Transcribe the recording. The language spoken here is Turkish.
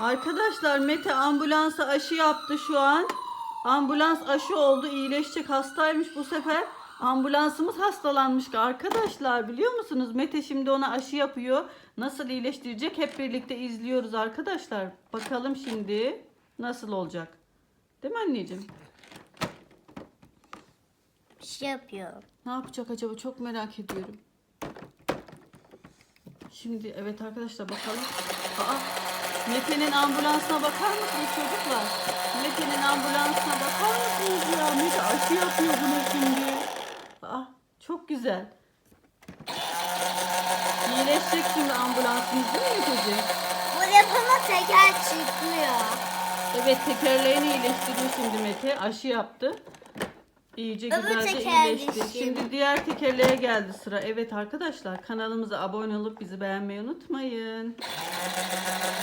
Arkadaşlar Mete ambulansa aşı yaptı şu an. Ambulans aşı oldu. iyileşecek hastaymış bu sefer. Ambulansımız hastalanmış arkadaşlar biliyor musunuz? Mete şimdi ona aşı yapıyor. Nasıl iyileştirecek hep birlikte izliyoruz arkadaşlar. Bakalım şimdi nasıl olacak. Değil mi anneciğim? Bir şey yapıyorum. Ne yapacak acaba çok merak ediyorum. Şimdi evet arkadaşlar bakalım. Aa, Mete'nin ambulansına bakar mısınız çocuklar? Mete'nin ambulansına bakar mısınız ya? Mete aşı yapıyor buna şimdi. Aa, çok güzel. İyileşecek şimdi ambulansımız değil mi Meteciğim? Bu yapama teker çıkmıyor. Evet tekerleğini iyileştiriyor şimdi Mete. Aşı yaptı. İyice Öbür güzelce iyileşti. Şimdi diğer tekerleğe geldi sıra. Evet arkadaşlar kanalımıza abone olup bizi beğenmeyi unutmayın.